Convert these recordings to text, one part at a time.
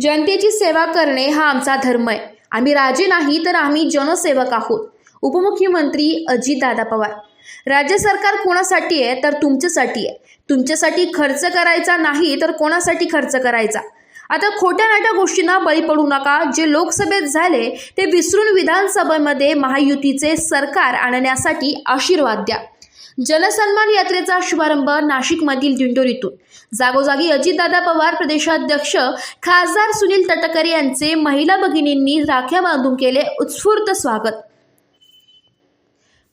जनतेची सेवा करणे हा आमचा धर्म आहे. आम्ही राजे नाही तर आम्ही जनसेवक आहोत. उपमुख्यमंत्री अजितदादा पवार. राज्य सरकार कोणासाठी आहे तर तुमच्यासाठी आहे. तुमच्यासाठी खर्च करायचा नाही तर कोणासाठी खर्च करायचा? आता खोट्या नाट्या गोष्टींना बळी पडू नका. जे लोकसभेत झाले ते विसरून विधानसभेमध्ये महायुतीचे सरकार आणण्यासाठी आशीर्वाद द्या. जनसन्मान यात्रेचा शुभारंभ नाशिकमधील दिंडोरीतून जागोजागी अजितदादा पवार प्रदेशाध्यक्ष खासदार सुनील तटकरे यांचे महिला भगिनींनी राख्या बांधून केले उत्स्फूर्त स्वागत.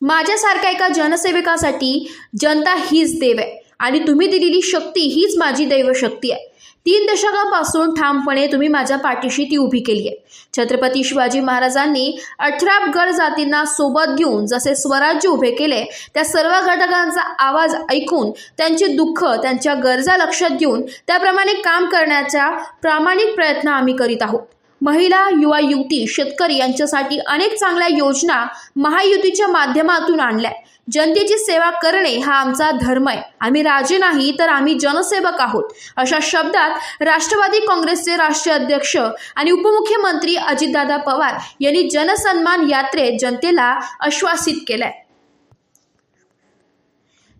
माझ्यासारख्या एका जनसेवकासाठी जनता हीच देव आहे. आणि तुम्ही दिलेली शक्ती हीच माझी दैवशक्ती आहे. तीन दशकापासून ठामपणे तुम्ही माझ्या पाठीशी ती उभी केली आहे. छत्रपती शिवाजी महाराजांनी अठरा गड जातींना सोबत घेऊन जसे स्वराज्य उभे केले त्या सर्व घटकांचा आवाज ऐकून त्यांचे दुःख त्यांच्या गरजा लक्षात घेऊन त्याप्रमाणे काम करण्याचा प्रामाणिक प्रयत्न आम्ही करीत आहोत. महिला युवा युवती शेतकरी यांच्यासाठी अनेक चांगल्या योजना महायुतीच्या माध्यमातून आणल्या. जनतेची सेवा करणे हा आमचा धर्म आहे. आम्ही राजे नाही तर आम्ही जनसेवक आहोत. अशा शब्दात राष्ट्रवादी काँग्रेसचे राष्ट्रीय अध्यक्ष आणि उपमुख्यमंत्री अजितदादा पवार यांनी जनसन्मान यात्रेत जनतेला आश्वासित केलंय.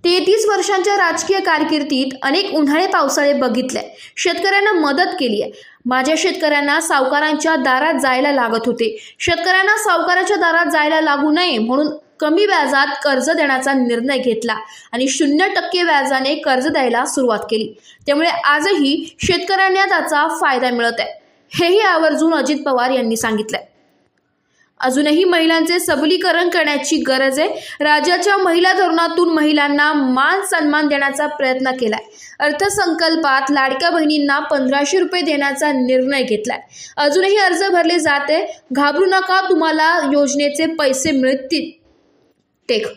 तेहतीस वर्षांच्या राजकीय कारकिर्दीत अनेक उन्हाळे पावसाळे बघितले. शेतकऱ्यांना मदत केली आहे. माझ्या शेतकऱ्यांना सावकारांच्या दारात जायला लागत होते. शेतकऱ्यांना सावकाराच्या दारात जायला लागू नये म्हणून कमी व्याजात कर्ज देण्याचा निर्णय घेतला आणि शून्य टक्के व्याजाने कर्ज द्यायला सुरुवात केली. त्यामुळे आजही शेतकऱ्यांना त्याचा फायदा मिळत आहे. हेही आवर्जून अजित पवार यांनी सांगितलंय. अजूनही महिलांचे सबलीकरण करण्याची गरज आहे. राज्याच्या महिला धोरणातून महिलांना मान सन्मान देण्याचा प्रयत्न केलाय. अर्थसंकल्पात लाडक्या बहिणींना पंधराशे रुपये देण्याचा निर्णय घेतलाय. अजूनही अर्ज भरले जाते घाबरू नका तुम्हाला योजनेचे पैसे मिळतील. टेक.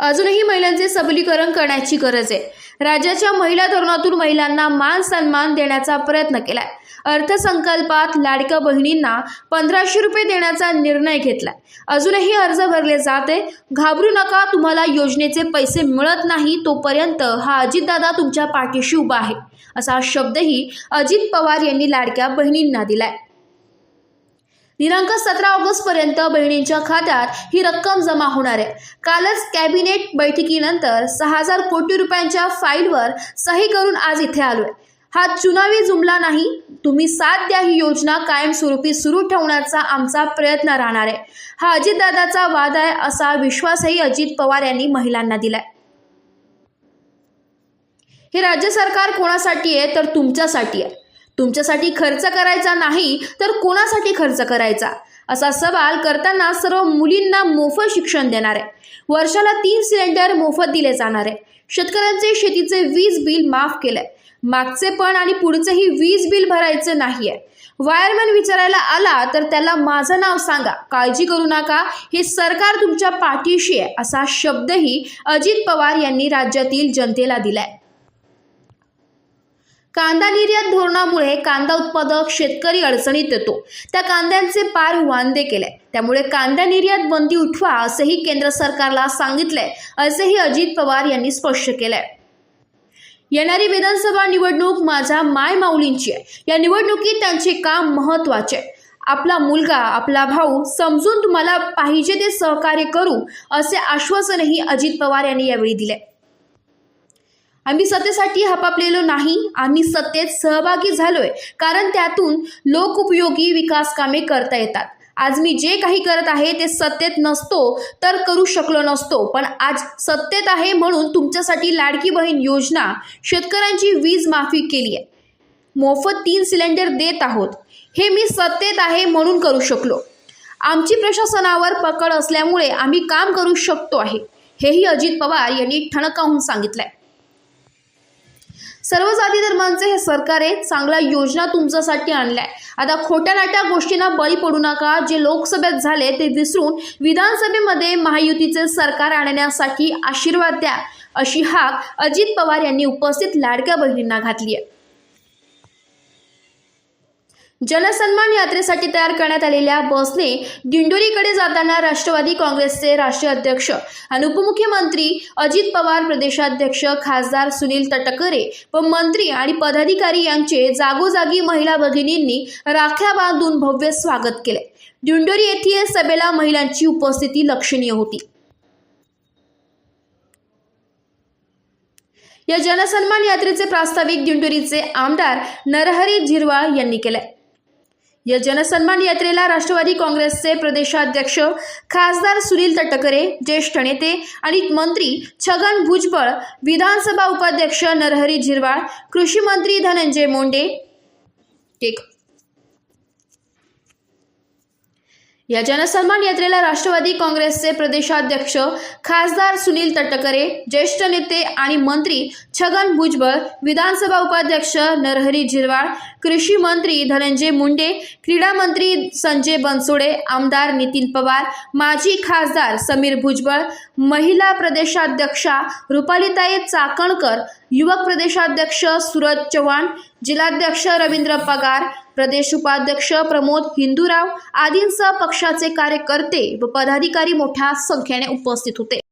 अजूनही महिलांचे सबलीकरण करण्याची गरज आहे. राज्याच्या महिला धोरणातून महिलांना मान सन्मान देण्याचा प्रयत्न केलाय. अर्थसंकल्पात लाडक्या बहिणींना पंधराशे रुपये देण्याचा निर्णय घेतलाय. अजूनही अर्ज भरले जाते. घाबरू नका तुम्हाला योजनेचे पैसे मिळत नाही तोपर्यंत हा अजितदादा तुमच्या पाठीशी उभा आहे. असा शब्दही अजित पवार यांनी लाडक्या बहिणींना दिलाय. दिनांक सतरा ऑगस्ट पर्यंत बहिणींच्या खात्यात ही रक्कम जमा होणार आहे. कालच कॅबिनेट बैठकीनंतर सहा हजार कोटी रुपयांच्या फाईलवर सही करून आज इथे आलोय. हा चुनावी जुमला नाही तुम्ही साथ द्या ही योजना कायमस्वरूपी सुरू ठेवण्याचा आमचा प्रयत्न राहणार आहे. हा अजितदादाचा वाद आहे असा विश्वासही अजित पवार यांनी महिलांना दिलाय. हे राज्य सरकार कोणासाठी आहे तर तुमच्यासाठी आहे. तुमच्यासाठी खर्च करायचा नाही तर कोणासाठी खर्च करायचा? असा सवाल करताना सर्व मुलींना मोफत शिक्षण देणार आहे वर्षाला तीन सिलेंडर मोफत दिले जाणार आहे शेतकऱ्यांचे शेतीचे वीज बिल माफ केलंय मागचे पण आणि पुढचेही वीज बिल भरायचं नाहीये. वायरमॅन विचारायला आला तर त्याला माझं नाव सांगा. काळजी करू नका हे सरकार तुमच्या पाठीशी आहे असा शब्दही अजित पवार यांनी राज्यातील जनतेला दिलाय. कांदा निर्यात धोरणामुळे कांदा उत्पादक शेतकरी अडचणीत येतो. त्या कांद्यांचे पार वांदे केले. त्यामुळे कांदा निर्यात बंदी उठवा असंही केंद्र सरकारला सांगितलंय असेही अजित पवार यांनी स्पष्ट केलंय. येणारी विधानसभा निवडणूक माझ्या माय माऊलींची आहे. या निवडणुकीत त्यांचे काम महत्त्वाचे आहे. आपला मुलगा आपला भाऊ समजून तुम्हाला पाहिजे ते सहकार्य करू असे आश्वासनही अजित पवार यांनी यावेळी दिले. आम्ही सत्तेसाठी हपापलेलो नाही आम्ही सत्तेत सहभागी झालोय कारण त्यातून लोकउपयोगी विकास कामे करता येतात. आज मी जे काही करत आहे ते सत्तेत नसतो तर करू शकलो नसतो. पण आज सत्तेत आहे म्हणून तुमच्यासाठी लाडकी बहीण योजना शेतकऱ्यांची वीज माफी केली आहे. मोफत तीन सिलेंडर देत आहोत. हे मी सत्तेत आहे म्हणून करू शकलो. आमची प्रशासनावर पकड असल्यामुळे आम्ही काम करू शकतो आहे हेही अजित पवार यांनी ठणकावून सांगितलंय. सर्व जाती धर्मांचे हे सरकार आहे चांगल्या योजना तुमच्यासाठी आणल्या. आता खोट्या नाट्या गोष्टींना बळी पडू नका. जे लोकसभेत झाले ते विसरून विधानसभेमध्ये महायुतीचे सरकार आणण्यासाठी आशीर्वाद द्या अशी हाक अजित पवार यांनी उपस्थित लाडक्या बहिणींना घातली आहे. जनसन्मान यात्रेसाठी तयार करण्यात आलेल्या बसने दिंडोरीकडे जाताना राष्ट्रवादी काँग्रेसचे राष्ट्रीय अध्यक्ष आणि उपमुख्यमंत्री अजित पवार प्रदेशाध्यक्ष खासदार सुनील तटकरे व मंत्री आणि पदाधिकारी यांचे जागोजागी महिला भगिनींनी राख्या बांधून भव्य स्वागत केले. दिंडोरी येथील सभेला महिलांची उपस्थिती लक्षणीय होती. या जनसन्मान यात्रेचे प्रास्ताविक दिंडोरीचे आमदार नरहरी झिरवाळ यांनी केले. या जनसन्मान यात्रेला राष्ट्रवादी काँग्रेसचे प्रदेशाध्यक्ष खासदार सुनील तटकरे ज्येष्ठ नेते आणि मंत्री छगन भुजबळ विधानसभा उपाध्यक्ष नरहरी झिरवाळ कृषी मंत्री धनंजय मुंडे टेक या जनसन्मान यात्रेला राष्ट्रवादी काँग्रेसचे प्रदेशाध्यक्ष खासदार सुनील तटकरे ज्येष्ठ नेते आणि मंत्री छगन भुजबळ विधानसभा उपाध्यक्ष नरहरी झिरवाळ कृषी मंत्री धनंजय मुंडे क्रीडा मंत्री संजय बनसोडे आमदार नितीन पवार माजी खासदार समीर भुजबळ महिला प्रदेशाध्यक्षा रुपालिताई चाकणकर युवक प्रदेशाध्यक्ष सूरज चव्हाण जिल्हाध्यक्ष रवींद्र पगार प्रदेश उपाध्यक्ष प्रमोद हिंदूराव आदींसह पक्षाचे कार्यकर्ते व पदाधिकारी मोठ्या संख्येने उपस्थित होते.